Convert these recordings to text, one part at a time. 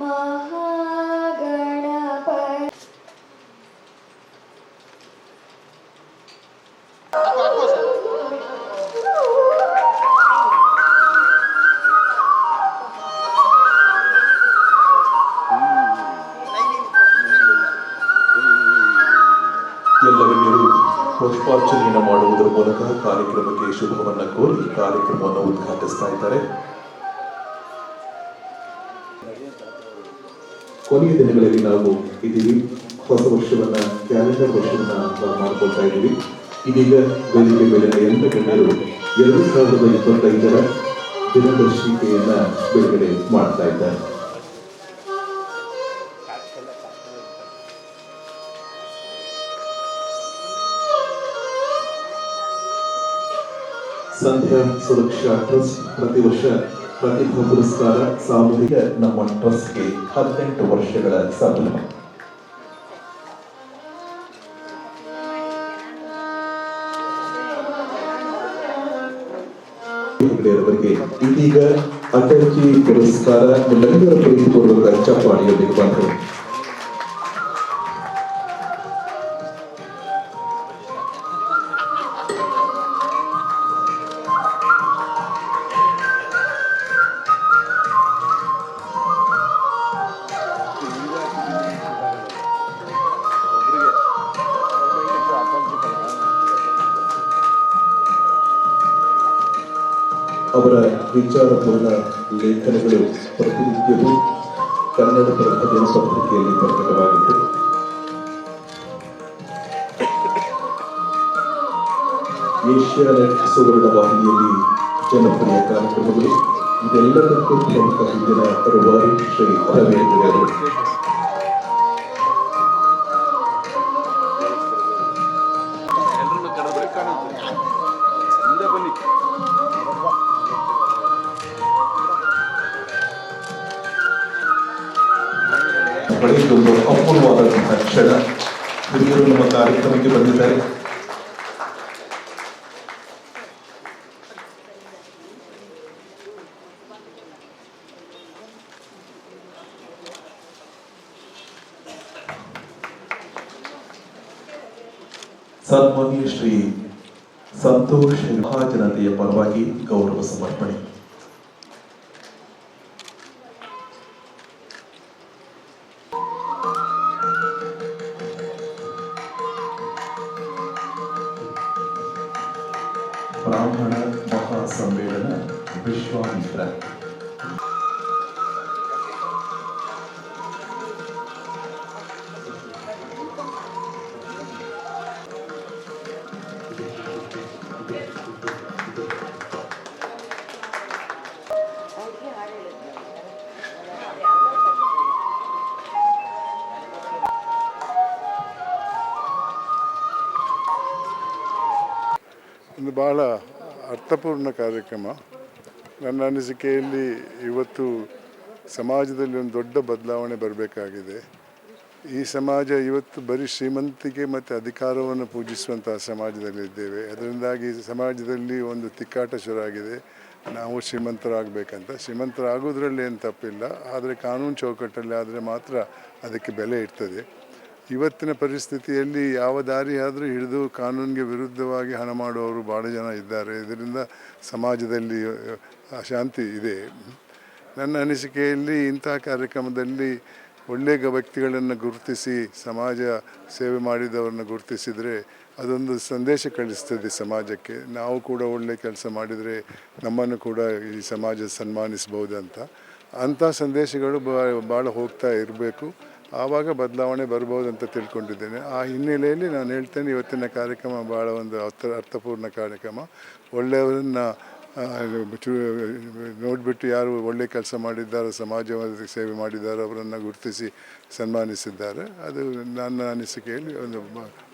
ಮಹಾಗಣಪ ಪುಷ್ಪಾರ್ಚನೆಯನ್ನು ಮಾಡುವುದರ ಮೂಲಕ ಕಾರ್ಯಕ್ರಮಕ್ಕೆ ಶುಭವನ್ನು ಕೋರಿ ಕಾರ್ಯಕ್ರಮವನ್ನು ಉದ್ಘಾಟಿಸ್ತಾ ಇದ್ದಾರೆ. ಕೊನೆಯ ದಿನಗಳಲ್ಲಿ ನಾವು ಇದ್ದೀವಿ ಹೊಸ ವರ್ಷವನ್ನ ಕ್ಯಾಲೆಂಡರ್ ವರ್ಷವನ್ನ ಮಾಡ್ಕೊಳ್ತಾ ಇದ್ದೀವಿ ಇದೀಗ ವೇದಿಕೆ ಮೇಲಿನ ಎಲ್ಲ ಗಣ್ಯರು ಎರಡು ಸಾವಿರದ ಇಪ್ಪತ್ತೈದರ ದಿನದರ್ಶಿಕೆಯನ್ನ ಬಿಡುಗಡೆ ಮಾಡ್ತಾ ಇದ್ದಾರೆ. ಸಂಧ್ಯಾ ಸುರಕ್ಷಾ ಟ್ರಸ್ಟ್ ಪ್ರತಿ ವರ್ಷ ಪ್ರತಿಭಾ ಪುರಸ್ಕಾರ ಸಾಮೂಹಿಕ ನಮ್ಮ ಟ್ರಸ್ಟ್ಗೆ ಹದಿನೆಂಟು ವರ್ಷಗಳ ಸಂಭ್ರಮ ಅವರಿಗೆ ಇದೀಗ ಅಟಲ್ಜಿ ಪುರಸ್ಕಾರ ಎಲ್ಲರಿಗೂ ಪ್ರೀತಿ ಕೊಡುವ ಚಪ್ಪಾಳಿಯೊಂದಿಗೆ ಬಂದರು ಅವರ ವಿಚಾರಪೂರ್ಣ ಲೇಖನಗಳು ಪ್ರತಿನಿತ್ಯವೂ ಕನ್ನಡ ಪ್ರಭ ದಿನಪತ್ರಿಕೆಯಲ್ಲಿ ಪ್ರಕಟವಾಗಿತ್ತು. ಏಷ್ಯಾನೆಟ್ ಸುವರ್ಣ ವಾಹಿನಿಯಲ್ಲಿ ಜನಪ್ರಿಯ ಕಾರ್ಯಕ್ರಮಗಳು. ಇದೆಲ್ಲದಕ್ಕೂ ಪ್ರಮುಖ ಹಿಂದಿನ ರೂವಾರಿ ಶ್ರೀ ರವೀಂದ್ರ ಬಳಿಯೊಂದು ಅಪೂರ್ವವಾದಂತಹ ಕ್ಷಣ. ಹಿರಿಯರು ನಮ್ಮ ಕಾರ್ಯಕ್ರಮಕ್ಕೆ ಬಂದಿದ್ದಾರೆ. ಸನ್ಮಾನ್ಯ ಶ್ರೀ ಸಂತೋಷ್ ಮಹಾಜನತೆಯ ಪರವಾಗಿ ಗೌರವ ಸಮರ್ಪಣೆ. ಬ್ರಾಹ್ಮಣ ಮಹಾಸಮ್ಮೇಳನ ವಿಶ್ವಾಮಿತ್ರ ಒಂದು ಬಹಳ ಅರ್ಥಪೂರ್ಣ ಕಾರ್ಯಕ್ರಮ. ನನ್ನ ಅನಿಸಿಕೆಯಲ್ಲಿ ಇವತ್ತು ಸಮಾಜದಲ್ಲಿ ಒಂದು ದೊಡ್ಡ ಬದಲಾವಣೆ ಬರಬೇಕಾಗಿದೆ. ಈ ಸಮಾಜ ಇವತ್ತು ಬರೀ ಶ್ರೀಮಂತಿಕೆ ಮತ್ತು ಅಧಿಕಾರವನ್ನು ಪೂಜಿಸುವಂತಹ ಸಮಾಜದಲ್ಲಿದ್ದೇವೆ ಅದರಿಂದಾಗಿ ಸಮಾಜದಲ್ಲಿ ಒಂದು ತಿಕ್ಕಾಟ ಶುರುವಾಗಿದೆ. ನಾವು ಶ್ರೀಮಂತರಾಗಬೇಕಂತ. ಶ್ರೀಮಂತರಾಗೋದ್ರಲ್ಲಿ ಏನು ತಪ್ಪಿಲ್ಲ. ಆದರೆ ಕಾನೂನು ಚೌಕಟ್ಟಲ್ಲಿ ಆದರೆ ಮಾತ್ರ ಅದಕ್ಕೆ ಬೆಲೆ ಇರ್ತದೆ. ಇವತ್ತಿನ ಪರಿಸ್ಥಿತಿಯಲ್ಲಿ ಯಾವ ದಾರಿ ಆದರೂ ಹಿಡಿದು ಕಾನೂನಿಗೆ ವಿರುದ್ಧವಾಗಿ ಹಣ ಮಾಡುವವರು ಭಾಳ ಜನ ಇದ್ದಾರೆ. ಇದರಿಂದ ಸಮಾಜದಲ್ಲಿ ಅಶಾಂತಿ ಇದೆ. ನನ್ನ ಅನಿಸಿಕೆಯಲ್ಲಿ ಇಂತಹ ಕಾರ್ಯಕ್ರಮದಲ್ಲಿ ಒಳ್ಳೆಯ ವ್ಯಕ್ತಿಗಳನ್ನು ಗುರುತಿಸಿ, ಸಮಾಜ ಸೇವೆ ಮಾಡಿದವರನ್ನು ಗುರುತಿಸಿದರೆ ಅದೊಂದು ಸಂದೇಶ ಕಳಿಸ್ತದೆ ಸಮಾಜಕ್ಕೆ. ನಾವು ಕೂಡ ಒಳ್ಳೆ ಕೆಲಸ ಮಾಡಿದರೆ ನಮ್ಮನ್ನು ಕೂಡ ಈ ಸಮಾಜ ಸನ್ಮಾನಿಸಬಹುದು ಅಂತ. ಅಂಥ ಸಂದೇಶಗಳು ಭಾಳ ಹೋಗ್ತಾ ಇರಬೇಕು. ಆವಾಗ ಬದಲಾವಣೆ ಬರಬಹುದು ಅಂತ ತಿಳ್ಕೊಂಡಿದ್ದೇನೆ. ಆ ಹಿನ್ನೆಲೆಯಲ್ಲಿ ನಾನು ಹೇಳ್ತೇನೆ ಇವತ್ತಿನ ಕಾರ್ಯಕ್ರಮ ಭಾಳ ಒಂದು ಅರ್ಥ, ಅರ್ಥಪೂರ್ಣ ಕಾರ್ಯಕ್ರಮ. ಒಳ್ಳೆಯವರನ್ನು ನೋಡಿಬಿಟ್ಟು ಯಾರು ಒಳ್ಳೆ ಕೆಲಸ ಮಾಡಿದ್ದಾರೆ, ಸಮಾಜವಾದ ಸೇವೆ ಮಾಡಿದ್ದಾರೆ ಅವರನ್ನು ಗುರುತಿಸಿ ಸನ್ಮಾನಿಸಿದ್ದಾರೆ. ಅದು ನನ್ನ ಅನಿಸಿಕೆಯಲ್ಲಿ ಒಂದು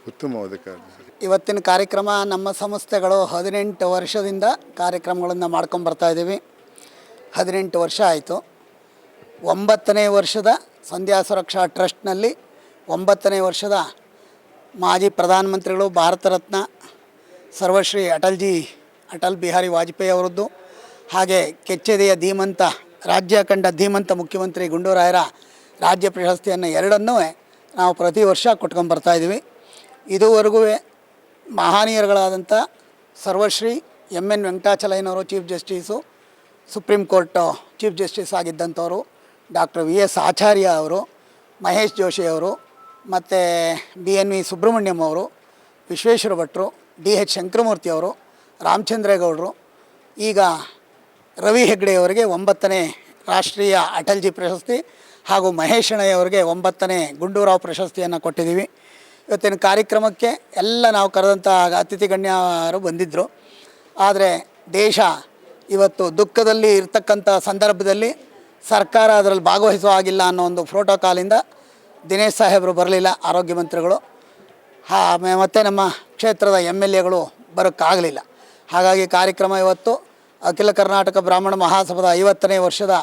ಉತ್ತಮವಾದ ಕಾರ್ಯ. ಇವತ್ತಿನ ಕಾರ್ಯಕ್ರಮ ನಮ್ಮ ಸಂಸ್ಥೆಗಳು ಹದಿನೆಂಟು ವರ್ಷದಿಂದ ಕಾರ್ಯಕ್ರಮಗಳನ್ನು ಮಾಡ್ಕೊಂಡು ಬರ್ತಾ ಇದ್ದೀವಿ. ಹದಿನೆಂಟು ವರ್ಷ ಆಯಿತು. ಒಂಬತ್ತನೇ ವರ್ಷದ ಸಂಧ್ಯಾ ಸುರಕ್ಷಾ ಟ್ರಸ್ಟ್ನಲ್ಲಿ ಒಂಬತ್ತನೇ ವರ್ಷದ ಮಾಜಿ ಪ್ರಧಾನಮಂತ್ರಿಗಳು ಭಾರತ ರತ್ನ ಸರ್ವಶ್ರೀ ಅಟಲ್ಜಿ, ಅಟಲ್ ಬಿಹಾರಿ ವಾಜಪೇಯಿ ಅವರದ್ದು ಹಾಗೆ ಕೆಚ್ಚೆದೆಯ ಧೀಮಂತ, ರಾಜ್ಯ ಕಂಡ ಧೀಮಂತ ಮುಖ್ಯಮಂತ್ರಿ ಗುಂಡೂರಾಯರ ರಾಜ್ಯ ಪ್ರಶಸ್ತಿಯನ್ನು ಎರಡನ್ನೂ ನಾವು ಪ್ರತಿ ವರ್ಷ ಕೊಟ್ಕೊಂಬರ್ತಾ ಇದ್ದೀವಿ. ಇದುವರೆಗೂ ಮಹಾನೀಯರುಗಳಾದಂಥ ಸರ್ವಶ್ರೀ M N ವೆಂಕಟಾಚಲಯ್ಯನವರು, chief justice, supreme court chief justice ಆಗಿದ್ದಂಥವರು doctor V S Acharya ಅವರು, ಮಹೇಶ್ ಜೋಶಿ ಅವರು, ಮತ್ತು ಬಿ ಎನ್ ವಿ ಸುಬ್ರಹ್ಮಣ್ಯಂ ಅವರು, ವಿಶ್ವೇಶ್ವರ ಭಟ್ರು ಡಿ ಎಚ್ ಶಂಕರಮೂರ್ತಿ ಅವರು, ರಾಮಚಂದ್ರೇಗೌಡರು, ಈಗ ರವಿ ಹೆಗ್ಡೆಯವರಿಗೆ ಒಂಬತ್ತನೇ ರಾಷ್ಟ್ರೀಯ ಅಟಲ್ಜಿ ಪ್ರಶಸ್ತಿ ಹಾಗೂ ಮಹೇಶ್ ಅವರಿಗೆ ಒಂಬತ್ತನೇ ಗುಂಡೂರಾವ್ ಪ್ರಶಸ್ತಿಯನ್ನು ಕೊಟ್ಟಿದ್ದೀವಿ. ಇವತ್ತಿನ ಕಾರ್ಯಕ್ರಮಕ್ಕೆ ಎಲ್ಲ ನಾವು ಕರೆದಂಥ ಅತಿಥಿ ಗಣ್ಯರು ಬಂದಿದ್ದರು. ಆದರೆ ದೇಶ ಇವತ್ತು ದುಃಖದಲ್ಲಿ ಇರ್ತಕ್ಕಂಥ ಸಂದರ್ಭದಲ್ಲಿ ಸರ್ಕಾರ ಅದರಲ್ಲಿ ಭಾಗವಹಿಸೋ ಆಗಿಲ್ಲ ಅನ್ನೋ ಒಂದು ಪ್ರೋಟೋಕಾಲಿಂದ ದಿನೇಶ್ ಸಾಹೇಬರು ಬರಲಿಲ್ಲ, ಆರೋಗ್ಯ ಮಂತ್ರಿಗಳು. ಹಾ ಮತ್ತು ನಮ್ಮ ಕ್ಷೇತ್ರದ ಎಂ ಎಲ್ ಎಗಳು ಬರೋಕ್ಕಾಗಲಿಲ್ಲ. ಹಾಗಾಗಿ ಕಾರ್ಯಕ್ರಮ ಇವತ್ತು ಅಖಿಲ ಕರ್ನಾಟಕ ಬ್ರಾಹ್ಮಣ ಮಹಾಸಭಾದ ಐವತ್ತನೇ ವರ್ಷದ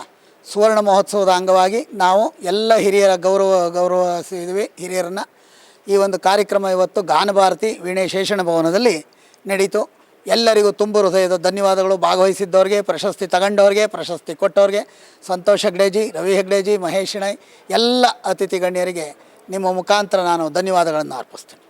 ಸುವರ್ಣ ಮಹೋತ್ಸವದ ಅಂಗವಾಗಿ ನಾವು ಎಲ್ಲ ಹಿರಿಯರ ಗೌರವ ಗೌರವಿಸಿದ್ವಿ ಹಿರಿಯರನ್ನು ಈ ಒಂದು ಕಾರ್ಯಕ್ರಮ ಇವತ್ತು ಗಾನಭಾರತಿ ವೀಣೆ ಶೇಷಣ ಭವನದಲ್ಲಿ ನಡೀತು. ಎಲ್ಲರಿಗೂ ತುಂಬ ಹೃದಯದ ಧನ್ಯವಾದಗಳು. ಭಾಗವಹಿಸಿದ್ದವ್ರಿಗೆ, ಪ್ರಶಸ್ತಿ ತಗೊಂಡವ್ರಿಗೆ, ಪ್ರಶಸ್ತಿ ಕೊಟ್ಟವ್ರಿಗೆ. ಸಂತೋಷ್ ಹೆಗ್ಡೇಜಿ, ರವಿ ಹೆಗ್ಡೇಜಿ, ಮಹೇಶ್ ಶೆಣೈ, ಎಲ್ಲ ಅತಿಥಿ ಗಣ್ಯರಿಗೆ ನಿಮ್ಮ ಮುಖಾಂತರ ನಾನು ಧನ್ಯವಾದಗಳನ್ನು ಅರ್ಪಿಸ್ತೀನಿ.